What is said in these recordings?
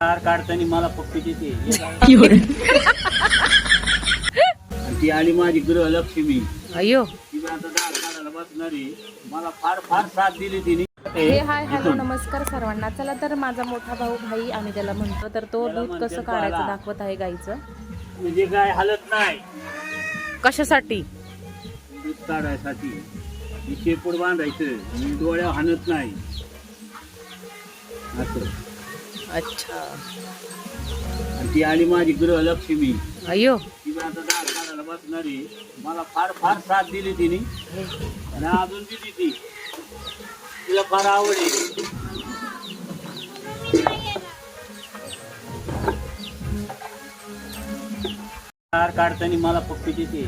Car काढताना मला पप्पी देते आणि ती आली माझी गृहलक्ष्मी. अयो बसणारी मला फार फार साथ दिली तिने. हे हाय हॅलो नमस्कार सर्वांना. चला तर माझा मोठा भाऊ भाई आम्ही त्याला म्हणतो तर तो दूध कसं काढायचं. दाखवत आहे गाईचं? म्हणजे काय हालत नाही. कशासाठी? दूध काढायसाठी. शेपूड बांधायचं. डोळ्या हाणत नाही. असं. अच्छा. आणि ती आली माझी गृहलक्ष्मी. अयो ती आता दार काढायला बसणारी मला फार फार साथ दिली तिने. आणि अजून बी देते तिला फार आवड आहे. कार काढताना मला पप्पी देते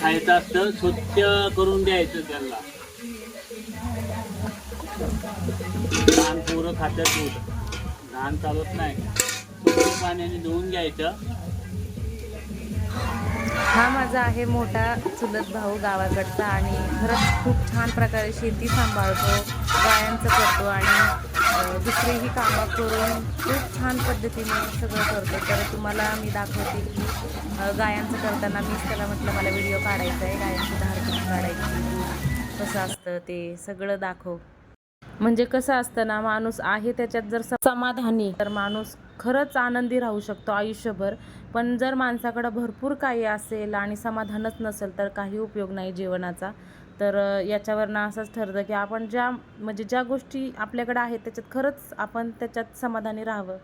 खायचं असतं स्वच्छ करून द्यायचं त्याला. लहान पोरं खात्यात दूध लहान चालत नाही. स्वच्छ पाण्याने धुवून घ्यायचं. हा माझा आहे मोठा चुलत भाऊ गावाकडचा आणि खरंच खूप छान प्रकारे शेती सांभाळतो गायांचं करतो आणि दुसरीही कामं करून खूप छान पद्धतीने सगळं करतो. तर तुम्हाला मी दाखवते की गायांचं करताना मीच त्याला म्हटलं मला व्हिडिओ काढायचा आहे गायांची धार कशी काढायची कसं असतं ते सगळं दाखव. म्हणजे कसं असतं ना माणूस आहे त्याच्यात जर समाधानी तर माणूस खरंच आनंदी राहू शकतो आयुष्यभर. पण जर माणसाकडं भरपूर काही असेल आणि समाधानच नसेल तर काही उपयोग नाही जीवनाचा. तर याच्यावरनं असंच ठरतं की आपण ज्या म्हणजे ज्या गोष्टी आपल्याकडे आहेत त्याच्यात खरंच आपण त्याच्यात समाधानी राहावं.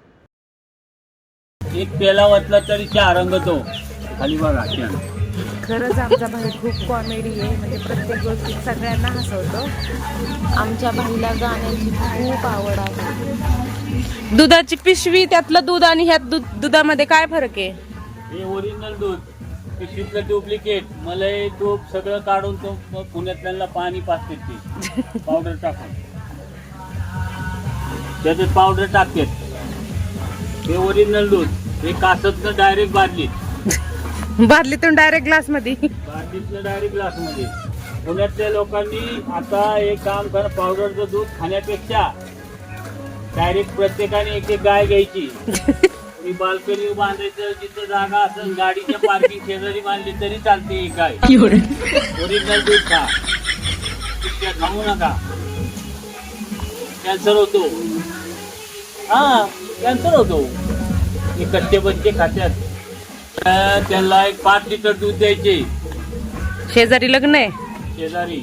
एक पेला वाचला तरी चार रंगतो. खाली बघा खरंच आमचा भाई खूप कॉमेडी आहे. म्हणजे प्रत्येक गोष्टीत सगळ्यांना हसवतो. आमच्या भाईला गाण्याची खूप आवड आहे. दुधाची पिशवी त्यातलं दूध आणि ह्यात दूध दुधामध्ये काय फरक आहे? हे ओरिजिनल दूध. पिशवीतलं डुप्लिकेट मलाई तूप सगळं काढून तो प- पुण्यातल्याला पाणी पाचते ते. पावडर टाकून. त्याच्यात पावडर टाकतात हे ओरिजिनल दूध. हे कासतनं डायरेक्ट बादलीत. बादलीतून डायरेक्ट ग्लासमध्ये बादलीतनं डायरेक्ट ग्लासमध्ये पुण्यातल्या लोकांनी आता हे काम कर पावडरचं दूध खाण्यापेक्षा डायरेक्ट प्रत्येकाने एक एक गाय घ्यायची. मी बाल्कनी बांधायचं जिथं जागा असेल गाडीच्या पार्किंग शेजारी बांधली तरी चालते ही गाय. ओरिजिनल दूध खा. खाऊ नका. कॅन्सर होतो. हा कॅन्सर होतो. हे कच्चे बच्चे खात्यात. तर त्यांना एक पाच लिटर दूध द्यायचे. शेजारी लग्न आहे? शेजारी.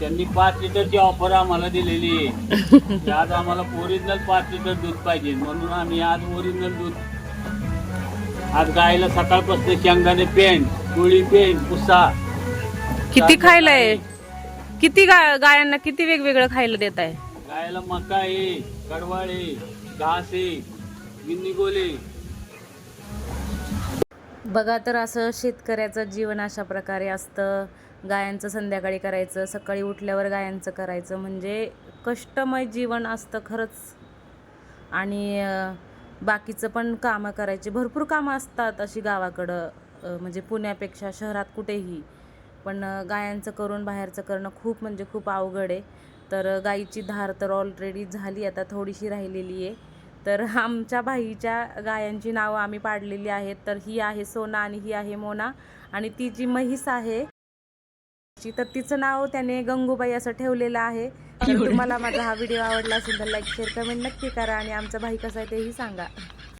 त्यांनी पाच लिटरची ऑफर आम्हाला दिलेली आहे. आज आम्हाला ओरिजिनल पाच लिटर दूध पाहिजे. म्हणून आम्ही आज ओरिजिनल दूध. आज गायला सकाळपासून शेंगदाणे पेंट गोळी पेंट पुसा किती खायलाय किती गा गायांना किती वेगवेगळं खायला देत आहे? गायला मका आहे कडवाळ आहे घास आहे गिन्नी गोले बघा तर असं शेतकऱ्याचं जीवन अशा प्रकारे असतं. गायांचं संध्याकाळी करायचं सकाळी उठल्यावर गायांचं करायचं. म्हणजे कष्टमय जीवन असतं खरंच. आणि बाकीचं पण कामं करायची. भरपूर कामं असतात अशी गावाकडं. म्हणजे पुण्यापेक्षा शहरात कुठेही. पण गायांचं करून बाहेरचं करणं खूप म्हणजे खूप अवघड आहे. तर गाईची धार तर ऑलरेडी झाली. आता थोडीशी राहिलेली आहे. तर आमच्या भाईच्या गायांची नावं आम्ही पाडलेली आहेत. तर ही आहे सोना आणि ही आहे मोना. आणि ती जी म्हैस आहे तर तिचं नाव त्याने गंगूबाई असं ठेवलेलं आहे. तर तुम्हाला माझा हा व्हिडिओ आवडला असेल तर लाईक शेअर कमेंट नक्की करा आणि आमचा भाई कसा आहे तेही सांगा.